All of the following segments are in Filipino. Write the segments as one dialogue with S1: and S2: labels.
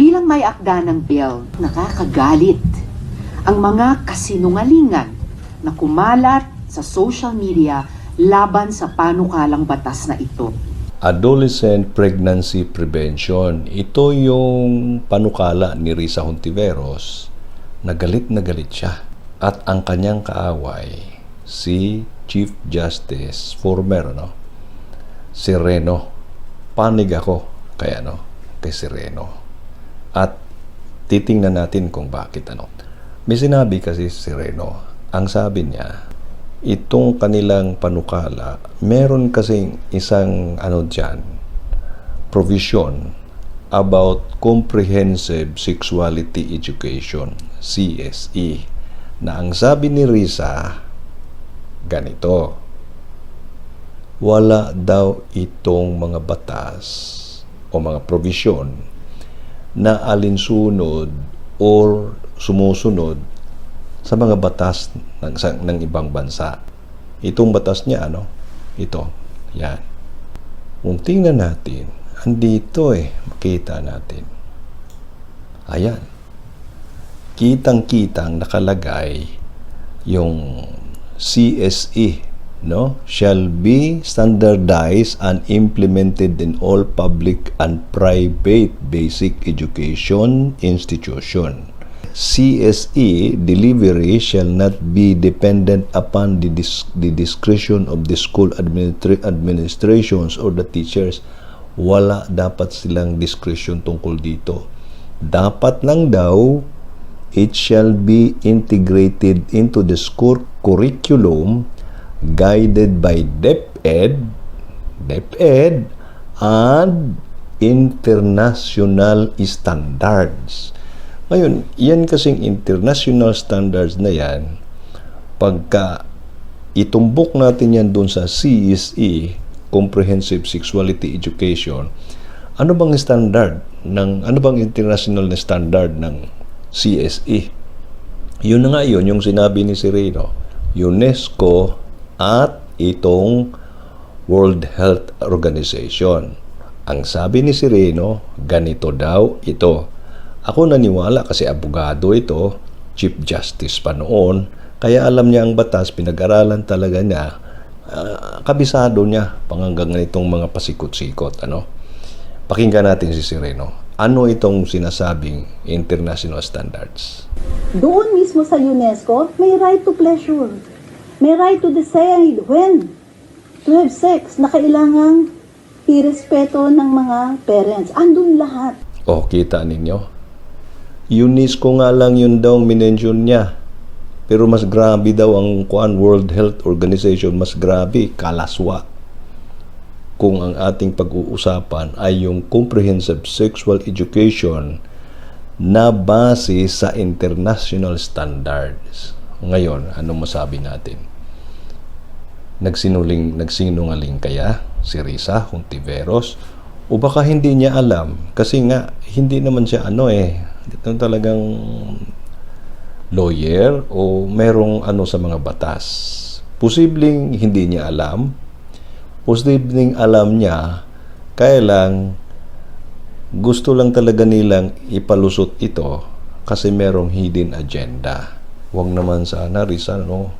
S1: Bilang may akda ng bill, nakakagalit ang mga kasinungalingan na kumalat sa social media laban sa panukalang batas na ito.
S2: Adolescent Pregnancy Prevention. Ito yung panukala ni Risa Hontiveros na galit na galit siya. At ang kanyang kaaway, si Chief Justice, former, no? Si Reno. Panig ako kaya no, kay si Reno. At titingnan natin kung bakit ano. May sinabi kasi si Reno, ang sabi niya, itong kanilang panukala, meron kasing isang ano dyan, provision about Comprehensive Sexuality Education, CSE, na ang sabi ni Risa, ganito, wala daw itong mga batas o mga provision na alinsunod or sumusunod sa mga batas ng, ng ibang bansa. Itong batas niya, ano? Ito. Yan. Kung tingnan natin, andito eh, makita natin. Ayan. Kitang-kitang nakalagay yung CSE, no? Shall be standardized and implemented in all public and private basic education institution. CSE delivery shall not be dependent upon the, dis- the discretion of the school administra- administrations or the teachers. Wala dapat silang discretion tungkol dito. Dapat lang daw it shall be integrated into the school curriculum guided by DepEd, DepEd, and international standards. Ngayon, yan kasing international standards na yan, pagka itumbok natin yan doon sa CSE, Comprehensive Sexuality Education, ano bang standard ng ano bang international na standard ng CSE? Yun na nga yun, yung sinabi ni Sireno, UNESCO at itong World Health Organization. Ang sabi ni Sireno, ganito daw ito. Ako naniwala kasi abogado ito, Chief Justice pa noon, kaya alam niya ang batas, pinag-aralan talaga niya, ah, kabisado niya panganggang itong mga pasikot-sikot. Ano? Pakinggan natin si Sireno. Ano itong sinasabing international standards?
S3: Doon mismo sa UNESCO, may right to pleasure. May right to decide when to have sex na kailangang irespeto ng mga parents. Andun lahat.
S2: O, kita ninyo? UNESCO nga lang yun daw minention niya. Pero mas grabe daw ang kuan World Health Organization, mas grabe, kalaswa. Kung ang ating pag-uusapan ay yung comprehensive sexual education na base sa international standards. Ngayon, ano masabi natin? Nagsinuling, nagsinungaling kaya si Risa Hontiveros? O baka hindi niya alam? Kasi nga, hindi naman siya ano eh, ito talagang lawyer o merong ano sa mga batas. Posibleng hindi niya alam. Posibleng alam niya, kaya lang gusto lang talaga nilang ipalusot ito kasi merong hidden agenda. Huwag naman sana, Risa, no?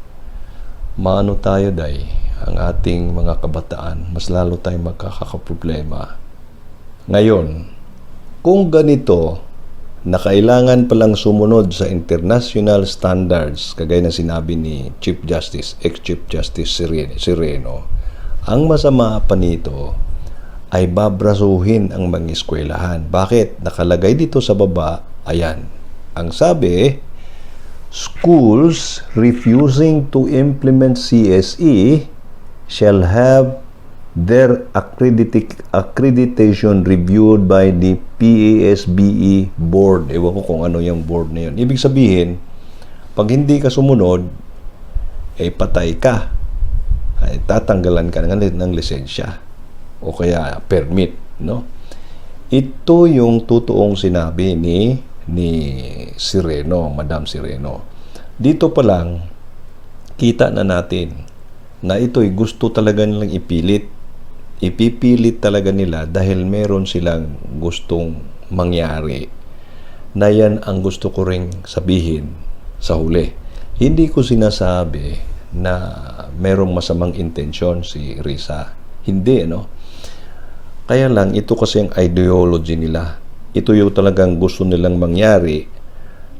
S2: Maano tayo, day, ang ating mga kabataan, mas lalo tayong magkakaproblema. Ngayon, kung ganito, na kailangan palang sumunod sa international standards, kagaya na sinabi ni Chief Justice, ex-Chief Justice Sireno, ang masama pa nito ay babrasuhin ang mga eskwelahan. Bakit? Nakalagay dito sa baba, ayan. Ang sabi, schools refusing to implement CSE shall have their accredit- accreditation reviewed by the PASBE board. Ewan ko kung ano yung board na yun. Ibig sabihin, pag hindi ka sumunod, eh patay ka. Ay, tatanggalan ka ng, ng lisensya o kaya permit, no? Ito yung totoong sinabi ni ni Sireno, Madam Sireno. Dito pa lang kita na natin na ito'y gusto talaga nilang ipilit. Ipipilit talaga nila dahil meron silang gustong mangyari na yan ang gusto ko ring sabihin sa huli. Hindi ko sinasabi na merong masamang intensyon si Risa. Hindi, no? Kaya lang, ito kasi ang ideology nila. Ito yung talagang gusto nilang mangyari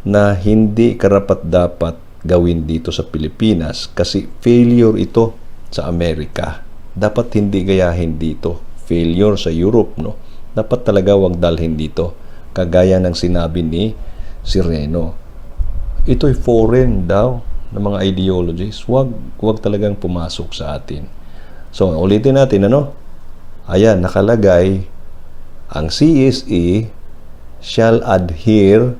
S2: na hindi karapat dapat gawin dito sa Pilipinas kasi failure ito sa Amerika. Dapat hindi gayahin dito. Failure sa Europe, no? Dapat talaga wag dalhin dito. Kagaya ng sinabi ni Sireno. Ito'y foreign daw ng mga ideologies. Wag, wag talagang pumasok sa atin. So, ulitin natin, ano? Ayan, nakalagay, ang CSE shall adhere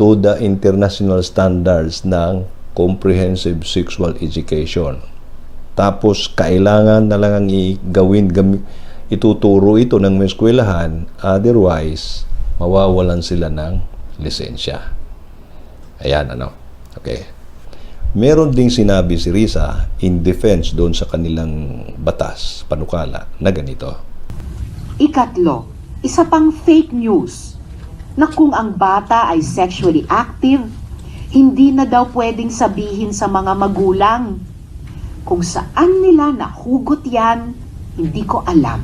S2: to the international standards ng comprehensive sexual education. Tapos, kailangan na lang ang i-gawin, gami, ituturo ito ng mga eskwelahan, otherwise, mawawalan sila ng lisensya. Ayan, ano? Okay. Meron ding sinabi si Risa in defense doon sa kanilang batas, panukala, na ganito.
S1: Ikatlo, isa pang fake news na kung ang bata ay sexually active, hindi na daw pwedeng sabihin sa mga magulang. Kung saan nila nahugot yan, hindi ko alam.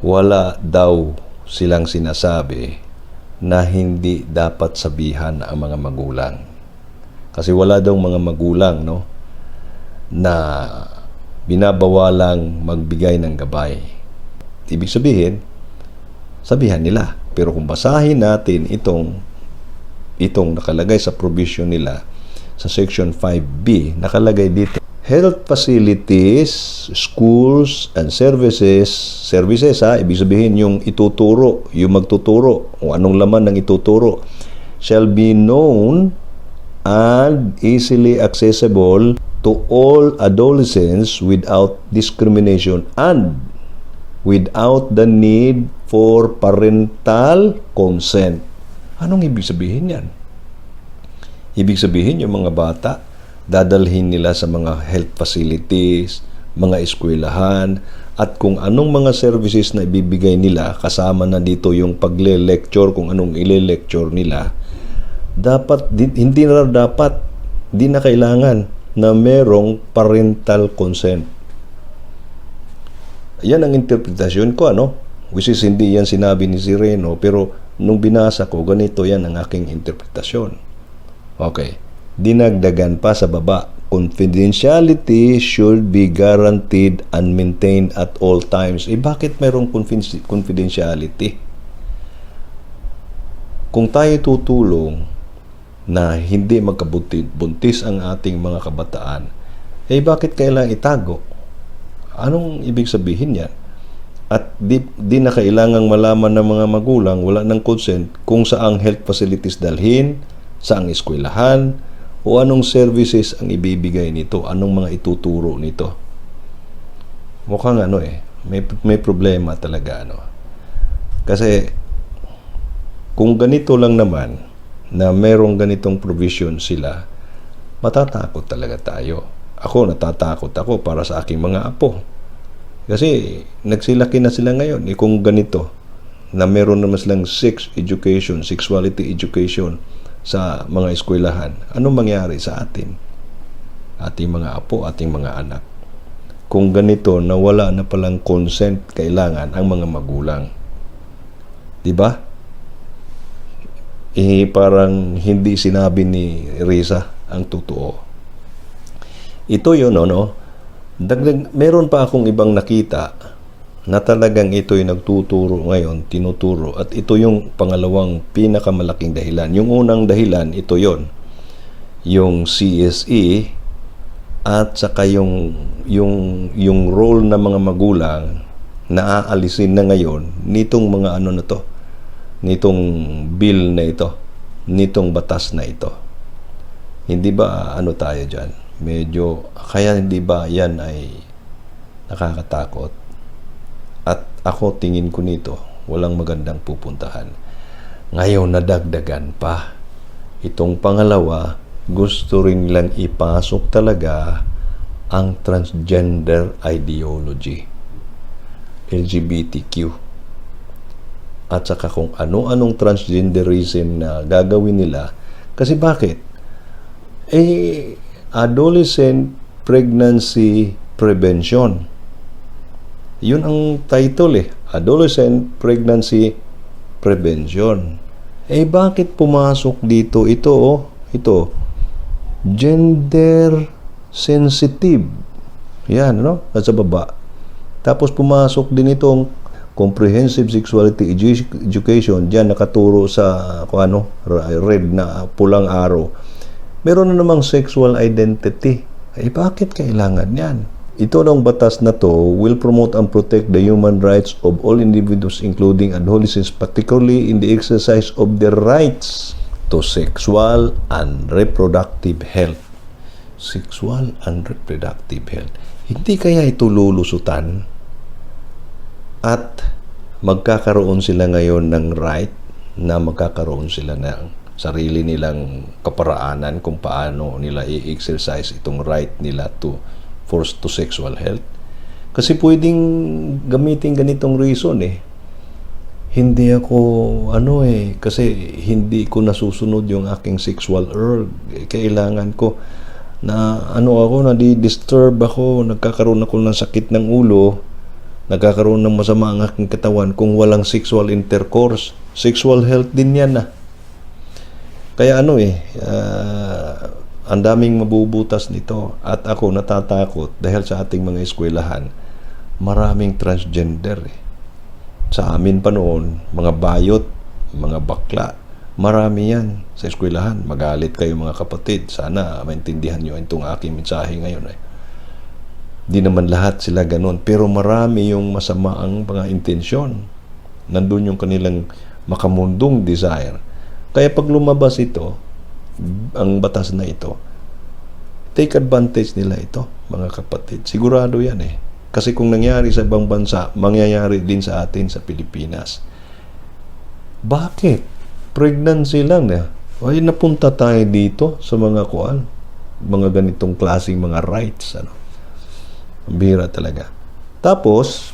S2: wala daw silang sinasabi na hindi dapat sabihan ang mga magulang. Kasi wala daw mga magulang, no, na binabawalang magbigay ng gabay. Ibig sabihin, sabihan nila. Pero kung basahin natin itong itong nakalagay sa provision nila sa section 5B, nakalagay dito health facilities, schools, and services, services ha, ibig sabihin yung ituturo, yung magtuturo, kung anong laman ng ituturo, shall be known and easily accessible to all adolescents without discrimination and without the need for parental consent. Anong ibig sabihin yan? Ibig sabihin yung mga bata, dadalhin nila sa mga health facilities, mga eskwelahan, at kung anong mga services na ibibigay nila, kasama na dito yung pagle-lecture, kung anong ile-lecture nila, dapat, di- hindi na dapat, di na kailangan na merong parental consent. Yan ang interpretasyon ko, ano? Which is hindi yan sinabi ni Sireno, pero nung binasa ko, ganito yan ang aking interpretasyon. Okay. Dinagdagan pa sa baba, confidentiality should be guaranteed and maintained at all times. Eh bakit mayroong confiden- confidentiality? Kung tayo tutulong na hindi magkabuntis ang ating mga kabataan, eh bakit kailangan itago? Anong ibig sabihin yan? At di, di na kailangang malaman ng mga magulang, wala ng consent kung saang health facilities dalhin, saang eskwelahan, o anong services ang ibibigay nito, anong mga ituturo nito. Mukhang ano eh, may, may problema talaga ano. Kasi kung ganito lang naman na merong ganitong provision sila, matatakot talaga tayo. Ako natatakot ako para sa aking mga apo. Kasi nagsilaki na sila ngayon. Eh, kung ganito, na meron naman silang sex education, sexuality education sa mga eskwelahan, anong mangyari sa atin? Ating mga apo, ating mga anak. Kung ganito, na wala na palang consent kailangan ang mga magulang. Di ba? Eh, parang hindi sinabi ni Risa ang totoo. Ito yun, ano? Dagdag, meron pa akong ibang nakita na talagang ito'y nagtuturo ngayon, tinuturo. At ito yung pangalawang pinakamalaking dahilan. Yung unang dahilan, ito yon Yung CSE at saka yung, yung, yung role ng mga magulang na aalisin na ngayon nitong mga ano na to, nitong bill na ito, nitong batas na ito. Hindi ba ano tayo dyan? Medyo, kaya hindi ba yan ay nakakatakot? At ako tingin ko nito, walang magandang pupuntahan. Ngayon nadagdagan pa. Itong pangalawa, gusto rin lang ipasok talaga ang transgender ideology. LGBTQ. at saka kung ano-anong transgenderism na gagawin nila. Kasi bakit? Eh, adolescent pregnancy prevention. Yun ang title eh. Adolescent pregnancy prevention. Eh bakit pumasok dito ito oh? Ito. Gender sensitive. Yan, no? Nasa baba. Tapos pumasok din itong comprehensive sexuality edu- education. Diyan nakaturo sa kung ano, red na pulang arrow. Meron na namang sexual identity. Eh bakit kailangan yan? Ito ng batas na to will promote and protect the human rights of all individuals including adolescents particularly in the exercise of their rights to sexual and reproductive health. Sexual and reproductive health. Hindi kaya ito lulusutan at magkakaroon sila ngayon ng right na magkakaroon sila ng sarili nilang kaparaanan kung paano nila i-exercise itong right nila to force to sexual health. Kasi pwedeng gamitin ganitong reason eh. Hindi ako, ano eh, kasi hindi ko nasusunod yung aking sexual urge. Eh, Kailangan ko na ano ako, nadi-disturb ako, nagkakaroon ako ng sakit ng ulo, nagkakaroon ng masama ang aking katawan kung walang sexual intercourse. Sexual health din yan ah. Kaya ano eh, ah, ang daming mabubutas nito at ako natatakot dahil sa ating mga eskwelahan, maraming transgender eh. Sa amin pa noon, mga bayot, mga bakla, marami yan sa eskwelahan. Magalit kayo mga kapatid. Sana maintindihan nyo itong aking mensahe ngayon eh. Di naman lahat sila ganun. Pero marami yung masama ang mga intensyon. Nandun yung kanilang makamundong desire. Kaya pag lumabas ito, ang batas na ito, take advantage nila ito, mga kapatid. Sigurado yan eh. Kasi kung nangyari sa ibang bansa, mangyayari din sa atin sa Pilipinas. Bakit? Pregnancy lang na. Ay, napunta tayo dito sa mga kuan, mga ganitong klaseng mga rights. Ano? Ang bihira talaga. Tapos,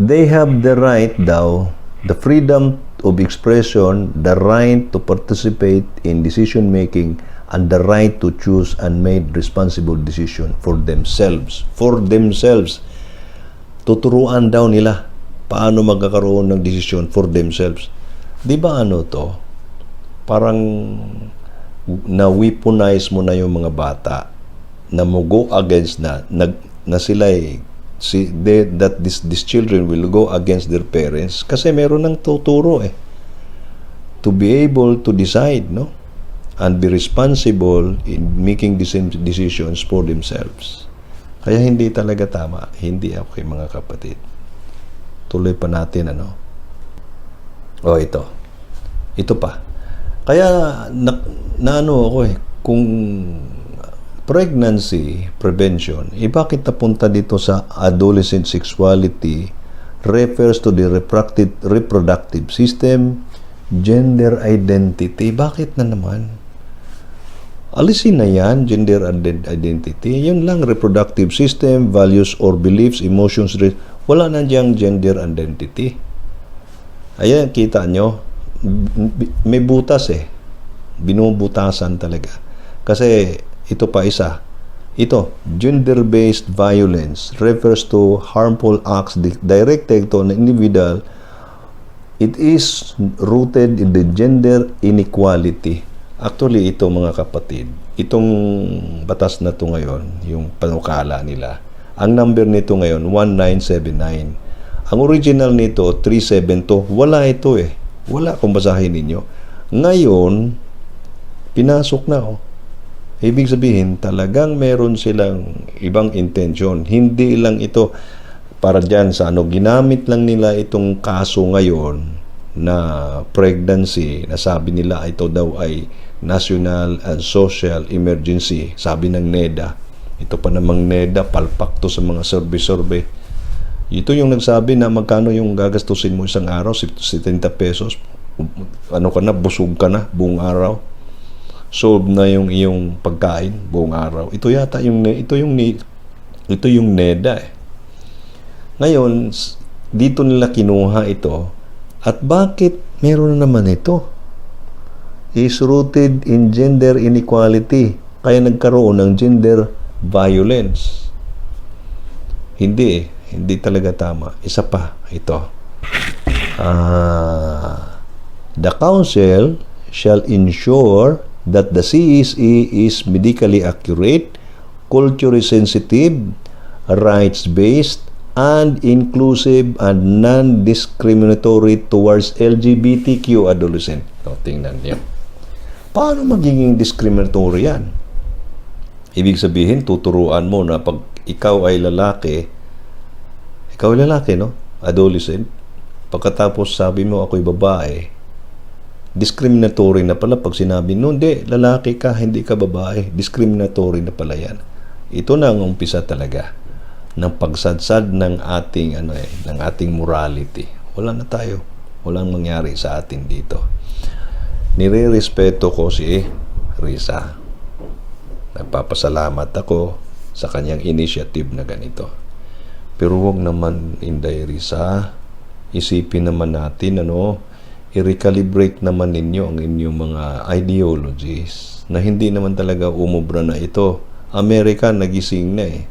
S2: they have the right daw, the freedom of expression, the right to participate in decision making, and the right to choose and make responsible decision for themselves. For themselves. Tuturuan daw nila paano magkakaroon ng desisyon for themselves. Di ba ano to? Parang na-weaponize mo na yung mga bata na mo go against na, nag, na sila eh, si, they, that this, these children will go against their parents kasi meron ng tuturo eh. To be able to decide no? And be responsible in making deci- decisions for themselves. Kaya hindi talaga tama hindi okay mga kapatid. Tuloy pa natin ano? Oh ito. Ito pa. Kaya na, na ano ako eh kung pregnancy prevention, eh bakit napunta dito sa adolescent sexuality refers to the reproductive, system, gender identity. Bakit na naman? Alisin na yan, gender ident- identity. Yun lang, reproductive system, values or beliefs, emotions. Wala na diyang gender identity. Ayan, kita nyo. May butas eh. Binubutasan talaga. Kasi ito pa isa. Ito, gender-based violence refers to harmful acts di- directed to an individual. It is rooted in the gender inequality. Actually, ito mga kapatid, itong batas na to ngayon, yung panukala nila, ang number nito ngayon, 1979. Ang original nito, 372. Wala ito eh. Wala kung basahin ninyo. Ngayon, pinasok na oh. Ibig sabihin, talagang meron silang ibang intensyon. Hindi lang ito para dyan sa ano, ginamit lang nila itong kaso ngayon na pregnancy, na sabi nila ito daw ay national and social emergency. Sabi ng NEDA. Ito pa namang NEDA, palpak to sa mga survey-survey. Ito yung nagsabi na magkano yung gagastusin mo isang araw, 70 pesos. Ano ka na, busog ka na buong araw solve na yung iyong pagkain buong araw. Ito yata yung ito yung ito yung NEDA eh. Ngayon, dito nila kinuha ito at bakit meron na naman ito? Is rooted in gender inequality. Kaya nagkaroon ng gender violence. Hindi eh. Hindi talaga tama. Isa pa, ito. Ah, the council shall ensure that the CSE is medically accurate, culturally sensitive, rights-based, and inclusive and non-discriminatory towards LGBTQ adolescent. O, tingnan niyo. Paano magiging discriminatory yan? Ibig sabihin, tuturuan mo na pag ikaw ay lalaki, ikaw ay lalaki, no? Adolescent. Pagkatapos sabi mo ako'y babae, discriminatory na pala pag sinabi, no, hindi, lalaki ka, hindi ka babae. Discriminatory na pala yan. Ito na ang umpisa talaga ng pagsadsad ng ating ano eh, ng ating morality. Wala na tayo. Walang mangyari sa atin dito. Nire-respeto ko si Risa. Nagpapasalamat ako sa kanyang initiative na ganito. Pero wag naman, Inday Risa, isipin naman natin, ano, i-recalibrate naman ninyo ang inyong mga ideologies na hindi naman talaga umubra na ito. Amerika nagising na eh.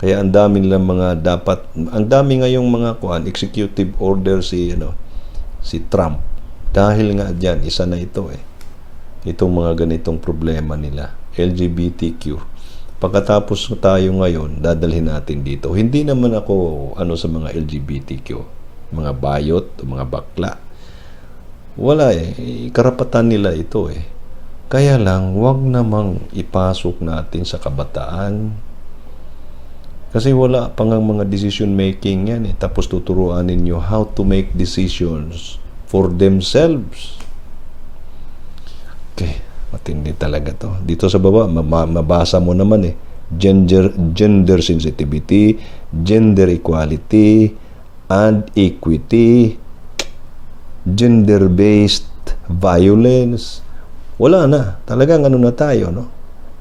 S2: Kaya ang dami nilang mga dapat, ang dami ngayong mga kuan, executive order si, ano, si Trump. Dahil nga dyan, isa na ito eh. Itong mga ganitong problema nila. LGBTQ. Pagkatapos tayo ngayon, dadalhin natin dito. Hindi naman ako ano sa mga LGBTQ. Mga bayot, mga bakla. Wala eh. Karapatan nila ito eh. Kaya lang, wag namang ipasok natin sa kabataan. Kasi wala pang ang mga decision making yan eh. Tapos tuturuan ninyo how to make decisions for themselves. Okay, matindi talaga to. Dito sa baba, ma- mabasa mo naman eh. Gender, gender sensitivity, gender equality, and equity, gender-based violence. Wala na. Talagang ano na tayo, no?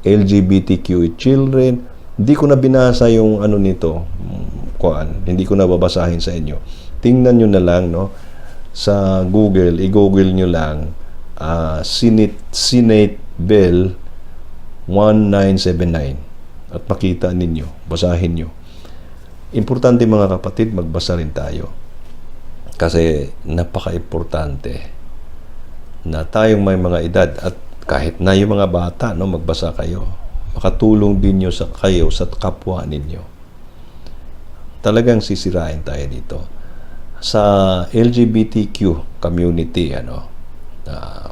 S2: LGBTQ children. Hindi ko na binasa yung ano nito, mm, kuan. Hindi ko na babasahin sa inyo. Tingnan nyo na lang, no? Sa Google, i-google nyo lang ah, Senate, Senate Bill 1979 at makita ninyo, basahin nyo. Importante mga kapatid, magbasa rin tayo. Kasi napaka-importante na tayong may mga edad at kahit na yung mga bata, no, magbasa kayo. Makatulong din nyo sa kayo sa kapwa ninyo. Talagang sisirain tayo dito. Sa LGBTQ community, ano, ah,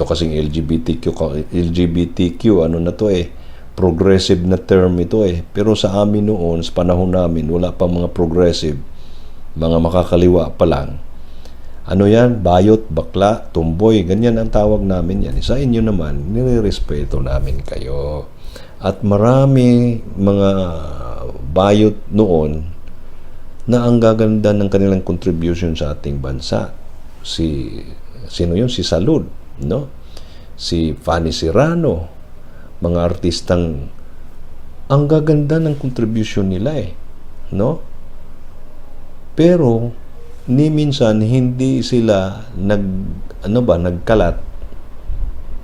S2: ito kasing LGBTQ, LGBTQ, ano na to eh, progressive na term ito eh. Pero sa amin noon, sa panahon namin, wala pa mga progressive, mga makakaliwa pa lang. Ano yan? Bayot, bakla, tumboy, ganyan ang tawag namin yan. Sa inyo naman, nire-respeto namin kayo. At marami mga bayot noon na ang gaganda ng kanilang contribution sa ating bansa. Si, sino yun? Si Salud, no? Si Fanny Serrano, mga artistang ang gaganda ng contribution nila eh, no? Pero ni minsan hindi sila nag ano ba nagkalat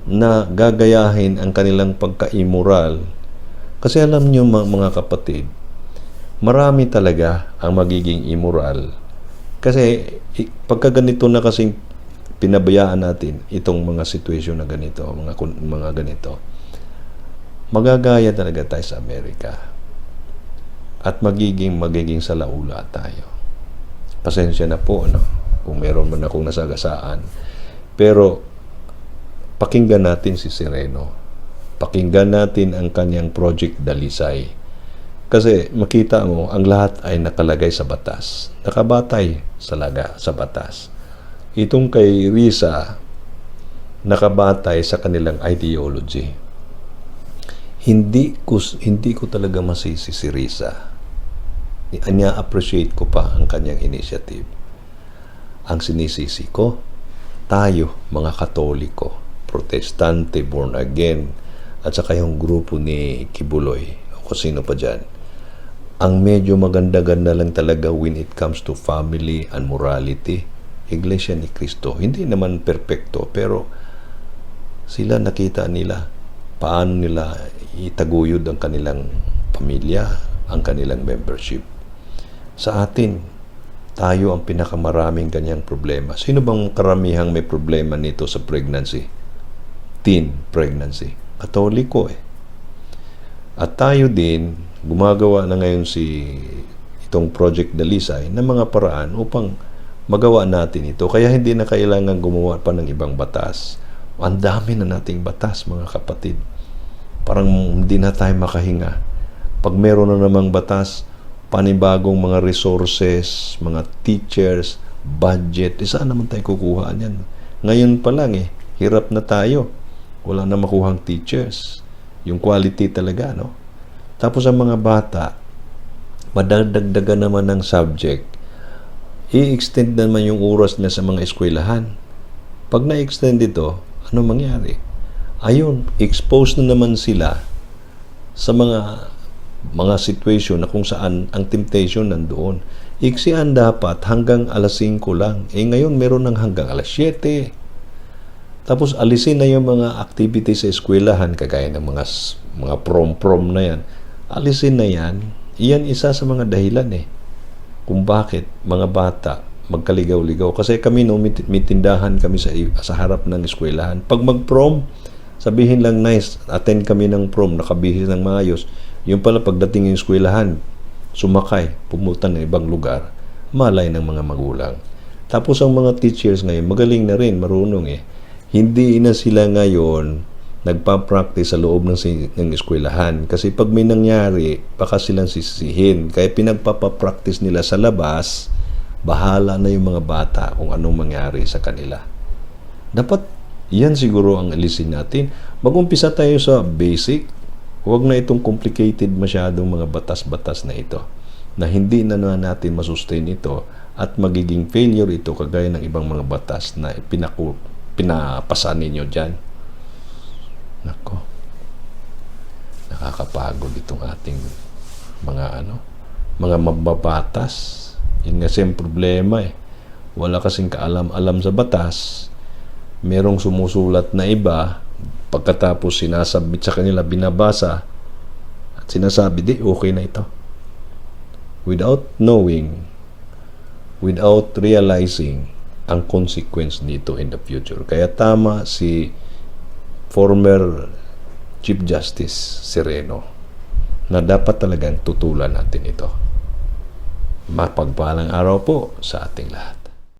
S2: na gagayahin ang kanilang pagka-immoral. Kasi alam niyo mga, kapatid, marami talaga ang magiging immoral. Kasi pagka ganito na kasing pinabayaan natin itong mga sitwasyon na ganito, mga mga ganito. Magagaya talaga tayo sa Amerika. At magiging magiging salaula tayo. Pasensya na po, ano, kung meron man akong nasagasaan. Pero, pakinggan natin si Sereno. Pakinggan natin ang kanyang Project Dalisay. Kasi makita mo, ang lahat ay nakalagay sa batas. Nakabatay sa laga, sa batas. Itong kay Risa, nakabatay sa kanilang ideology. Hindi ko, hindi ko talaga masisi si Risa Anya-appreciate ko pa ang kanyang initiative. Ang sinisisi ko, tayo, mga katoliko, protestante, born again, at saka yung grupo ni Kibuloy, o kung sino pa dyan, ang medyo maganda-ganda lang talaga when it comes to family and morality. Iglesia ni Cristo. Hindi naman perpekto, pero sila nakita nila paano nila itaguyod ang kanilang pamilya, ang kanilang membership. Sa atin, tayo ang pinakamaraming ganyang problema. Sino bang karamihang may problema nito sa pregnancy? Teen pregnancy. Katoliko eh. At tayo din, gumagawa na ngayon si itong Project Dalisay ng mga paraan upang magawa natin ito. Kaya hindi na kailangan gumawa pa ng ibang batas. Ang dami na nating batas, mga kapatid. Parang hindi na tayo makahinga. Pag meron na namang batas, panibagong mga resources, mga teachers, budget, eh, saan naman tayo kukuha niyan? Ngayon pa lang eh, hirap na tayo. Wala na makuhang teachers. Yung quality talaga, no? Tapos ang mga bata, madadagdagan naman ng subject, i-extend naman yung oras niya sa mga eskwelahan. Pag na-extend ito, ano mangyari? Ayun, expose na naman sila sa mga mga situation na kung saan ang temptation nandoon. Iksian dapat hanggang alas 5 lang. Eh ngayon meron ng hanggang alas 7. Tapos alisin na yung mga activities sa eskwelahan kagaya ng mga mga prom-prom na yan. Alisin na yan. Iyan isa sa mga dahilan eh. Kung bakit mga bata magkaligaw-ligaw. Kasi kami no, may tindahan kami sa, sa harap ng eskwelahan. Pag mag-prom, sabihin lang nice, attend kami ng prom, nakabihis ng maayos. Yung pala pagdating yung eskwelahan, sumakay, pumunta ng ibang lugar, malay ng mga magulang. Tapos ang mga teachers ngayon, magaling na rin, marunong eh. Hindi na sila ngayon nagpa-practice sa loob ng, ng eskwelahan. Kasi pag may nangyari, baka silang sisihin. Kaya pinagpapapractice nila sa labas, bahala na yung mga bata kung anong mangyari sa kanila. Dapat yan siguro ang alisin natin. Mag-umpisa tayo sa basic. Huwag na itong complicated masyadong mga batas-batas na ito na hindi na na natin masustain ito at magiging failure ito kagaya ng ibang mga batas na pinaku, pinapasa ninyo dyan. Nako. Nakakapagod itong ating mga ano, mga mababatas. Yun kasi ang problema eh. Wala kasing kaalam-alam sa batas. Merong sumusulat na iba, pagkatapos sinasabit sa kanila, binabasa, at sinasabi, di, okay na ito. Without knowing, without realizing ang consequence nito in the future. Kaya tama si former Chief Justice Sereno na dapat talagang tutulan natin ito. Mapagpalang araw po sa ating lahat.